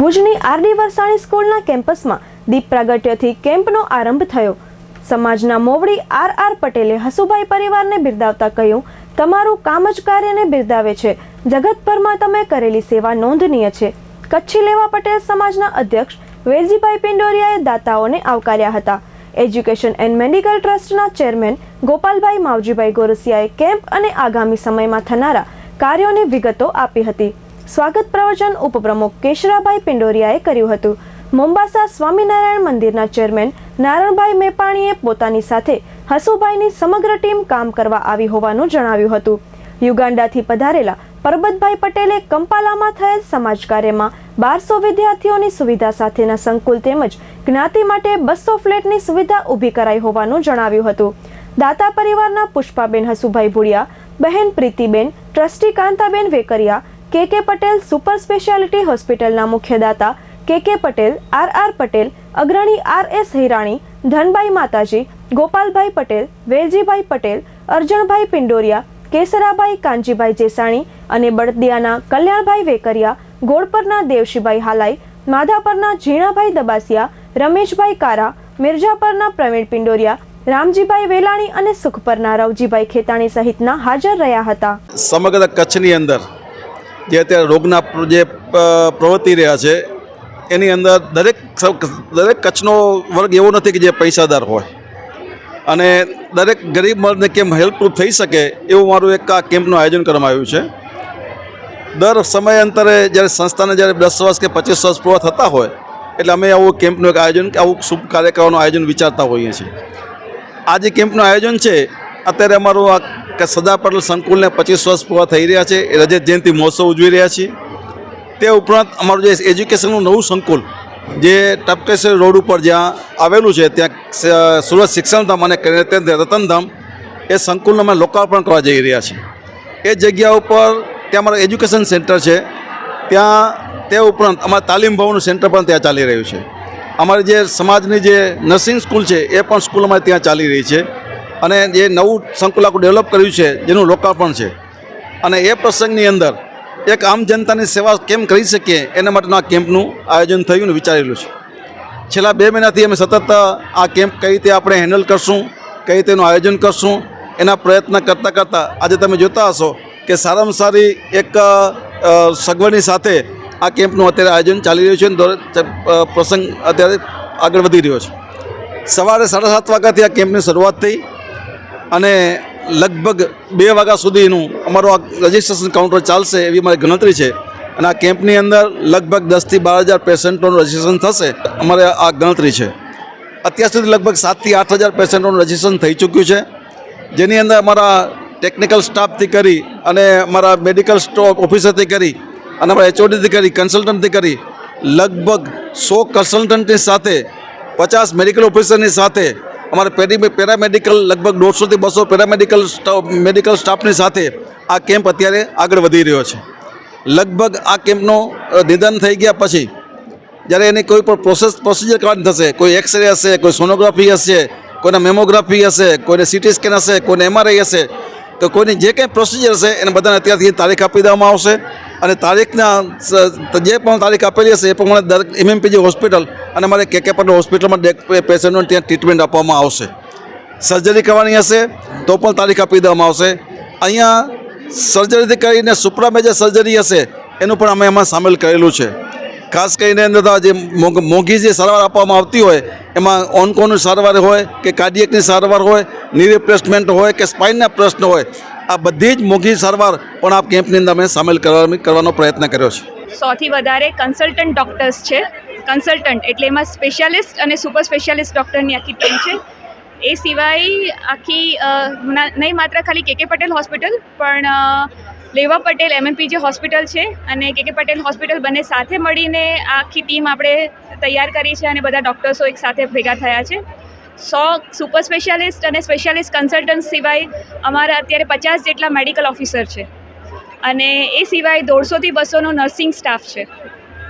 ભુજની આરડી વરસાણી સ્કૂલના કેમ્પસમાં દીપ પ્રાગટ્યથી કેમ્પનો આરંભ થયો. સમાજના મોવડી આર આર પટેલે હસુભાઈ પરિવારને બિરદાવતા કહ્યું, તમારું કામ જ કાર્યને બિરદાવે છે. જગતભરમાં તમે કરેલી સેવા નોંધનીય છે. કચ્છી લેવા પટેલ સમાજના અધ્યક્ષ વેલજીભાઈ પિંડોરિયાએ દાતાઓને આવકાર્યા હતા. એજ્યુકેશન એન્ડ મેડિકલ ટ્રસ્ટના ચેરમેન ગોપાલભાઈ માવજીભાઈ ગોરસિયાએ કેમ્પ અને આગામી સમયમાં થનારા કાર્યોની વિગતો આપી હતી. સ્વાગત પ્રવચન ઉપપ્રમુખ કેશરાભાઈ પિંડોરિયાએ કર્યું હતું. મોમ્બાસા સ્વામિનારાયણ મંદિરના ચેરમેન નારણભાઈ મેપાણીએ પોતાની સાથે હસુભાઈની સમગ્ર ટીમ કામ કરવા આવી હોવાનું જણાવ્યું હતું. યુગાન્ડાથી પધારેલા પરબતભાઈ પટેલે કંપાલામાં થયેલ સમાજ કાર્યમાં બારસો વિદ્યાર્થીઓની સુવિધા સાથેના સંકુલ તેમજ જ્ઞાતિ માટે બસો ફ્લેટની સુવિધા ઊભી કરાઈ હોવાનું જણાવ્યું હતું. દાતા પરિવારના પુષ્પાબેન હસુભાઈ ભુડિયા, બહેન પ્રીતિબેન, ટ્રસ્ટી કાંતાબેન વેકરિયા કે કે પટેલ સુપર સ્પેશિયાલિટી હોસ્પિટલના મુખ્યદાતા, કે કે પટેલ, આર આર પટેલ, અગ્રણી આર એસ હિરાણી ધનભાઈ માતાજી, ગોપાલભાઈ પટેલ, વેલજીભાઈ પટેલ અર્જણભાઈ પિંડોરિયા, કેસરાભાઈ કાંજીભાઈ જેસાણી અને બળદિયાના કલ્યાણભાઈ વેકરિયા, ગોળપરના દેવશીભાઈ હાલાઈ, માધાપરના ઝીણાભાઈ દબાસિયા, રમેશભાઈ કારા મિર્જાપરના પ્રવીણ પિંડોરિયા, રામજીભાઈ વેલાણી અને સુખપરના રવજીભાઈ ખેતાણી સહિતના હાજર રહ્યા હતા. સમગ્ર કચ્છની અંદર જે અત્યારે રોગના જે પ્રવૃત્તિ રહ્યા છે, એની અંદર દરેક દરેક કચ્છનો વર્ગ એવો નથી કે જે પૈસાદાર હોય. અને દરેક ગરીબ વર્ગને કેમ હેલ્પફુલ થઈ શકે એવું મારું એક આ કેમ્પનું આયોજન કરવામાં આવ્યું છે. દર સમયાંતરે જ્યારે સંસ્થાને જ્યારે દસ વર્ષ કે પચીસ વર્ષ પૂરા થતા હોય, એટલે અમે આવું કેમ્પનું એક આયોજન કે આવું શુભ કાર્ય કરવાનું આયોજન વિચારતા હોઈએ છીએ. આ જે કેમ્પનું આયોજન છે, અત્યારે અમારું આ કે સરદાર પટેલ સંકુલને પચીસ વર્ષ પૂરા થઈ રહ્યા છે. રજત જયંતિ મહોત્સવ ઉજવી રહ્યા છીએ. તે ઉપરાંત અમારું જે એજ્યુકેશનનું નવું સંકુલ, જે ટપકેશ્વર રોડ ઉપર જ્યાં આવેલું છે, ત્યાં સુરત શિક્ષણધામ અને રતનધામ, એ સંકુલનું અમે લોકાર્પણ કરવા જઈ રહ્યા છીએ. એ જગ્યા ઉપર ત્યાં અમારું એજ્યુકેશન સેન્ટર છે. ત્યાં, તે ઉપરાંત અમારા તાલીમ ભવનનું સેન્ટર પણ ત્યાં ચાલી રહ્યું છે. અમારી જે સમાજની જે નર્સિંગ સ્કૂલ છે, એ પણ સ્કૂલ અમારે ત્યાં ચાલી રહી છે. અને જે નવું સંકુલ ડેવલપ કર્યું છે, જેનું લોકાર્પણ છે. અને એ પ્રસંગની અંદર એક આમ જનતાની સેવા કેમ કરી શકીએ, એના માટેનું આ કેમ્પનું આયોજન થયું ને વિચારેલું છે. છેલ્લા બે મહિનાથી અમે સતત આ કેમ્પ કઈ રીતે આપણે હેન્ડલ કરશું, કઈ રીતે એનું આયોજન કરશું, એના પ્રયત્ન કરતાં કરતાં આજે તમે જોતા હશો કે સારામાં સારી એક સગવડની સાથે આ કેમ્પનું અત્યારે આયોજન ચાલી રહ્યું છે અને પ્રસંગ અત્યારે આગળ વધી રહ્યો છે. સવારે સાડા સાત વાગ્યાથી આ કેમ્પની શરૂઆત થઈ. અને લગભગ બે વાગ્યા સુધીનું અમારું આ રજિસ્ટ્રેશન કાઉન્ટર ચાલશે એવી મારી ગણતરી છે. અને આ કેમ્પની અંદર લગભગ દસથી બાર હજાર પેશન્ટોનું રજિસ્ટ્રેશન થશે અમારે આ ગણતરી છે. અત્યાર સુધી લગભગ સાતથી આઠ હજાર પેશન્ટોનું રજિસ્ટ્રેશન થઈ ચૂક્યું છે. જેની અંદર અમારા ટેકનિકલ સ્ટાફથી કરી અને અમારા મેડિકલ સ્ટોક ઓફિસરથી કરી અને અમારા એચઓડીથી કરી કન્સલ્ટન્ટથી કરી, લગભગ સો કન્સલ્ટન્ટની સાથે, પચાસ મેડિકલ ઓફિસરની સાથે અમારે પેરી પેરામેડિકલ લગભગ દોઢસોથી બસો પેરામેડિકલ મેડિકલ સ્ટાફની સાથે આ કેમ્પ અત્યારે આગળ વધી રહ્યો છે. લગભગ આ કેમ્પનું નિદાન થઈ ગયા પછી, જ્યારે એની કોઈ પણ પ્રોસેસ પ્રોસિજર કરવાની થશે, કોઈ એક્સરે હશે, કોઈ સોનોગ્રાફી હશે, કોઈને મેમોગ્રાફી હશે, કોઈને સીટી સ્કેન હશે, કોઈને એમઆરઆઈ હશે, તો કોઈની જે કંઈ પ્રોસિજર હશે, એને બધાને અત્યારથી તારીખ આપી દેવામાં આવશે. અને તારીખના જે પણ તારીખ આપેલી હશે એ પ્રમાણે દરેક એમએમપીજી હોસ્પિટલ અને અમારે કે કે પટેલ હોસ્પિટલમાં પેશન્ટોને ત્યાં ટ્રીટમેન્ટ આપવામાં આવશે. સર્જરી કરવાની હશે તો પણ તારીખ આપી દેવામાં આવશે. અહીંયા સર્જરીથી કરીને સુપ્રા મેજર સર્જરી હશે એનું પણ અમે એમાં સામેલ કરેલું છે. ખાસ કરીને અંદર જે મોંઘ- જે સારવાર આપવામાં આવતી હોય, એમાં ઓનકોની સારવાર હોય કે કાર્ડિયકની સારવાર હોયની રિપ્લેસમેન્ટ હોય કે સ્પાઇનના પ્રશ્ન હોય, આ બધી જ મોંઘી સારવાર પણ આ કેમ્પની અંદર અમે સામેલ કરવા, કરવાનો પ્રયત્ન કર્યો છે. સૌથી વધારે કન્સલ્ટન્ટ ડૉક્ટર્સ છે. કન્સલ્ટન્ટ એટલે એમાં સ્પેશિયાલિસ્ટ અને સુપર સ્પેશિયાલિસ્ટ ડૉક્ટરની આખી ટીમ છે. એ સિવાય આખી નહીં માત્ર ખાલી કે કે પટેલ હોસ્પિટલ પણ લેવા પટેલ એમએમપીજી હોસ્પિટલ છે અને કે કે પટેલ હોસ્પિટલ બંને સાથે મળીને આખી ટીમ આપણે તૈયાર કરી છે અને બધા ડૉક્ટર્સો એક સાથે ભેગા થયા છે. સો સુપર સ્પેશિયાલિસ્ટ અને સ્પેશિયાલિસ્ટ કન્સલ્ટન્ટ સિવાય અમારા અત્યારે પચાસ જેટલા મેડિકલ ઓફિસર છે. અને એ સિવાય દોઢસોથી બસોનો નર્સિંગ સ્ટાફ છે.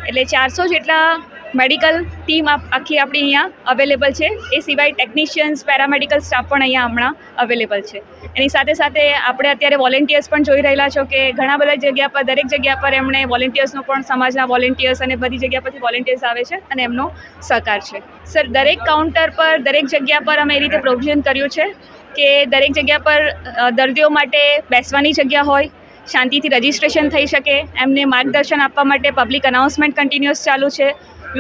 એટલે ચારસો જેટલા મેડિકલ ટીમ આખી આપણી અહીંયા અવેલેબલ છે. એ સિવાય ટેકનિશિયન્સ, પેરામેડિકલ સ્ટાફ પણ અહીંયા હમણાં અવેલેબલ છે. એની સાથે સાથે આપણે અત્યારે વોલેન્ટિયર્સ પણ જોઈ રહેલા છો કે ઘણા બધા જગ્યા પર, દરેક જગ્યા પર એમણે વોલેન્ટિયર્સનો પણ સમાજના વોલેન્ટિયર્સ અને બધી જગ્યા પરથી વોલેન્ટિયર્સ આવે છે અને એમનો સહકાર છે. સર, દરેક કાઉન્ટર પર, દરેક જગ્યા પર અમે એ રીતે પ્રોવિઝન કર્યું છે કે દરેક જગ્યા પર દર્દીઓ માટે બેસવાની જગ્યા હોય શાંતિથી રજિસ્ટ્રેશન થઈ શકે, એમને માર્ગદર્શન આપવા માટે પબ્લિક અનાઉન્સમેન્ટ કન્ટિન્યુઅસ ચાલુ છે.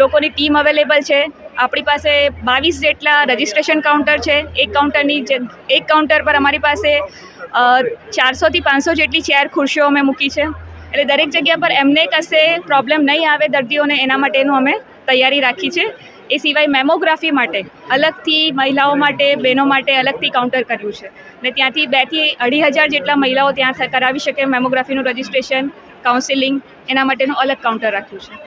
લોકોની ટીમ અવેલેબલ છે. આપણી પાસે બાવીસ જેટલા રજિસ્ટ્રેશન કાઉન્ટર છે. એક કાઉન્ટરની જે, એક કાઉન્ટર પર અમારી પાસે ચારસોથી પાંચસો જેટલી ચેર ખુરશીઓ અમે મૂકી છે. એટલે દરેક જગ્યા પર એમને કશે પ્રોબ્લેમ નહીં આવે દર્દીઓને, એના માટેનું અમે તૈયારી રાખી છે. એ સિવાય મેમોગ્રાફી માટે, અલગથી મહિલાઓ માટે, બહેનો માટે અલગથી કાઉન્ટર કર્યું છે. ને ત્યાંથી બેથી અઢી હજાર જેટલા મહિલાઓ ત્યાં કરાવી શકે, મેમોગ્રાફીનું રજિસ્ટ્રેશન, કાઉન્સિલિંગ, એના માટેનું અલગ કાઉન્ટર રાખ્યું છે.